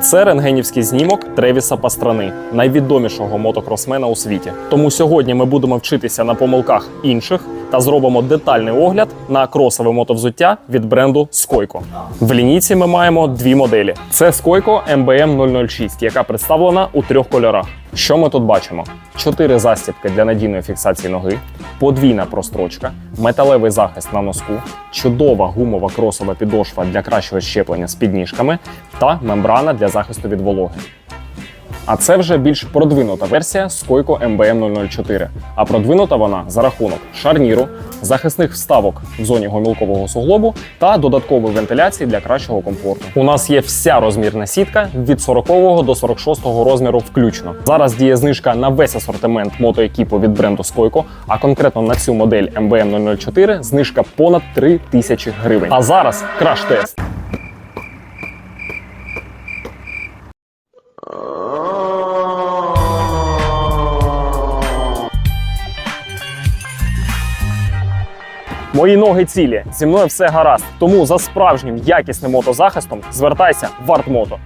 Це рентгенівський знімок Тревіса Пастрани, найвідомішого мотокросмена у світі. Тому сьогодні ми будемо вчитися на помилках інших та зробимо детальний огляд на кросове мотовзуття від бренду Скойко. В лінійці ми маємо дві моделі: це Скойко MBM 006, яка представлена у трьох кольорах. Що ми тут бачимо? Чотири застібки для надійної фіксації ноги, подвійна прострочка, металевий захист на носку, чудова гумова кросова підошва для кращого щеплення з підніжками та мембрана для захисту від вологи. А це вже більш продвинута версія Skойko MBM 004. А продвинута вона за рахунок шарніру, захисних вставок в зоні гомілкового суглобу та додаткової вентиляції для кращого комфорту. У нас є вся розмірна сітка від 40 до 46 розміру включно. Зараз діє знижка на весь асортимент мотоекіпу від бренду Skойko, а конкретно на цю модель MBM 004 знижка понад 3 тисячі гривень. А зараз краш-тест. Мої ноги цілі, зі мною все гаразд. Тому за справжнім якісним мотозахистом звертайся в Артмото.